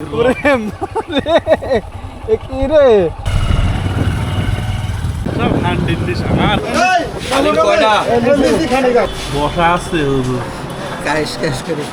ওরে মারে এ কি রে? সব হান্ডির ডিশ আমার। বসা আছে করে।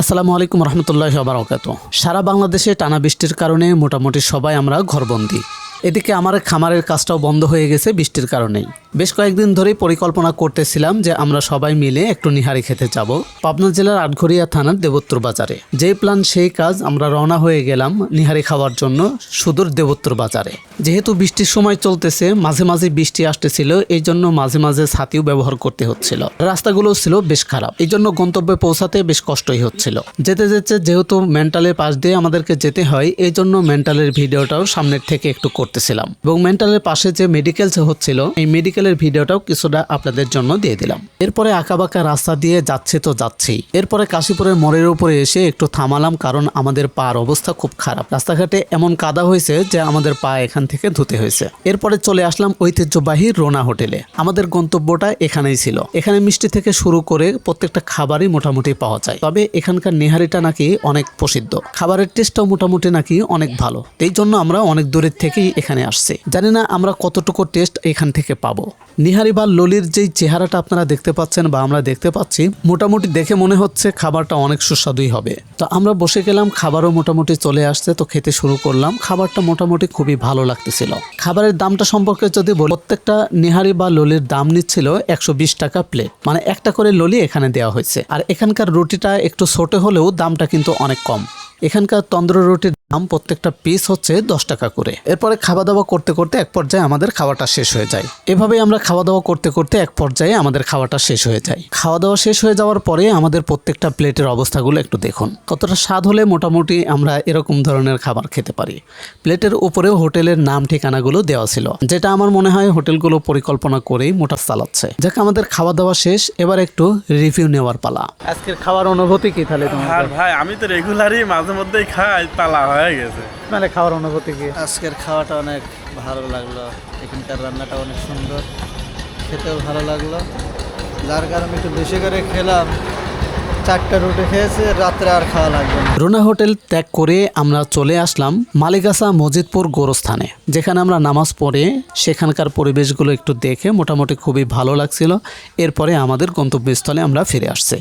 আসসালামু আলাইকুম রহমতুল্লাহ বারকাত সারা বাংলাদেশে টানা বৃষ্টির কারণে মোটামুটি সবাই আমরা ঘরবন্দি। এদিকে আমার খামারের কাজটাও বন্ধ হয়ে গেছে বৃষ্টির কারণেই। বেশ কয়েকদিন ধরেই পরিকল্পনা করতেছিলাম যে আমরা সবাই মিলে একটু নিহারি খেতে যাব। পাবনা জেলার আটঘরিয়া থানার দেবোত্তর বাজারে। যে প্ল্যান সেই কাজ, আমরা রওনা হয়ে গেলাম নিহারি খাওয়ার জন্য সুদূর দেবোত্তর বাজারে। যেহেতু বৃষ্টির সময় চলতেছে, মাঝে মাঝে বৃষ্টি আসতেছিল, এই জন্য মাঝে মাঝে ছাতিও ব্যবহার করতে হচ্ছিল। রাস্তাগুলো ছিল বেশ খারাপ, এই জন্য গন্তব্যে পৌঁছাতে বেশ কষ্টই হচ্ছিল। যেতে যেতে যেহেতু মেন্টালের পাশ দিয়ে আমাদেরকে যেতে হয়, এই জন্য মেন্টালের ভিডিওটাও সামনের থেকে একটু করতেছিলাম। এবং মেন্টালের পাশে যে মেডিকেল হচ্ছিল, এই মেডিকেলের ভিডিওটাও কিছুটা আপনাদের জন্য দিয়ে দিলাম। এরপরে আঁকাবাঁকা রাস্তা দিয়ে যাচ্ছে তো যাচ্ছি। এরপরে কাশীপুরের মোড়ের উপরে এসে একটু থামালাম কারণ আমাদের পার অবস্থা খুব খারাপ। রাস্তাঘাটে এমন কাদা হয়েছে যে আমাদের পা এখান থেকে ধুতে হয়েছে। এরপরে চলে আসলাম ঐতিহ্যবাহী রোনা হোটেলে। আমাদের গন্তব্যটা এখানেই ছিল। এখানে মিষ্টি থেকে শুরু করে প্রত্যেকটা খাবারই মোটামুটি পাওয়া যায়। তবে এখানকার নেহারিটা নাকি অনেক প্রসিদ্ধ। খাবারের টেস্টটাও মোটামুটি নাকি অনেক ভালো। এই জন্য আমরা অনেক দূরের থেকেই এখানে আসছে। জানি না আমরা কতটুকু টেস্ট এখান থেকে পাবো। নিহারি বা ললির যেই চেহারাটা আপনারা দেখতে পাচ্ছেন বা আমরা দেখতে পাচ্ছি, মোটামুটি দেখে মনে হচ্ছে খাবারটা অনেক সুস্বাদুই হবে। তো আমরা বসে গেলাম, খাবারও মোটামুটি চলে আসছে, তো খেতে শুরু করলাম। খাবারটা মোটামুটি খুবই ভালো লাগতেছিল। খাবারের দামটা সম্পর্কে যদি বলি, প্রত্যেকটা নিহারি বা ললির দাম নিচ্ছিল একশো বিশ টাকা প্লেট মানে একটা করে ললি এখানে দেওয়া হয়েছে। আর এখানকার রুটিটা একটু ছোট হলেও দামটা কিন্তু অনেক কম। এখানকার তন্দ্র রুটির দাম প্রত্যেকটা পিস হচ্ছে দশ টাকা করে। এরপরে খাওয়া দাওয়া করতে করতে এক পর্যায়ে আমাদের খাওয়াটা শেষ হয়ে যায়। এভাবেই আমরা খাওয়া দাওয়া করতে করতে এক পর্যায়ে আমাদের খাওয়াটা শেষ হয়ে যায়। খাওয়া দাওয়া শেষ হয়ে যাওয়ার পরে আমাদের প্রত্যেকটা প্লেটের অবস্থাগুলো একটু দেখুন। কতটা স্বাদ হলে মোটামুটি আমরা এরকম ধরনের খাবার খেতে পারি। প্লেটের উপরেও হোটেলের নাম ঠিকানাগুলো দেওয়া ছিল। যেটা আমার মনে হয় হোটেলগুলো পরিকল্পনা করেই মোটা চালাচ্ছে। যাকে আমাদের খাওয়া দাওয়া শেষ এবার একটু রিভিউ নেওয়ার পালা। আজকের খাওয়ার অনুভূতি কি তাহলে তোমার ভাই আমি তো রেগুলারই মাঝে মধ্যেই খাই তালা হয়ে গেছে। মানে খাওয়ার অনুভূতি কি? আজকের খাওয়াটা অনেক ভালো লাগল। এখানকার রান্নাটা অনেক সুন্দর। খেতেও ভালো লাগল। যার কারণে একটু বেশি করে খেলাম। চারটা রুটি খেয়েছি রাত্রে আর খাওয়া লাগবে রুনা হোটেল ত্যাগ করে আমরা চলে আসলাম মালিকাসা মজিদপুর গোরস্থানে। যেখানে আমরা নামাজ পড়ে সেখানকার পরিবেশগুলো একটু দেখে মোটামুটি খুবই ভালো লাগছিল। এরপরে আমাদের গন্তব্যস্থলে আমরা ফিরে আসছি।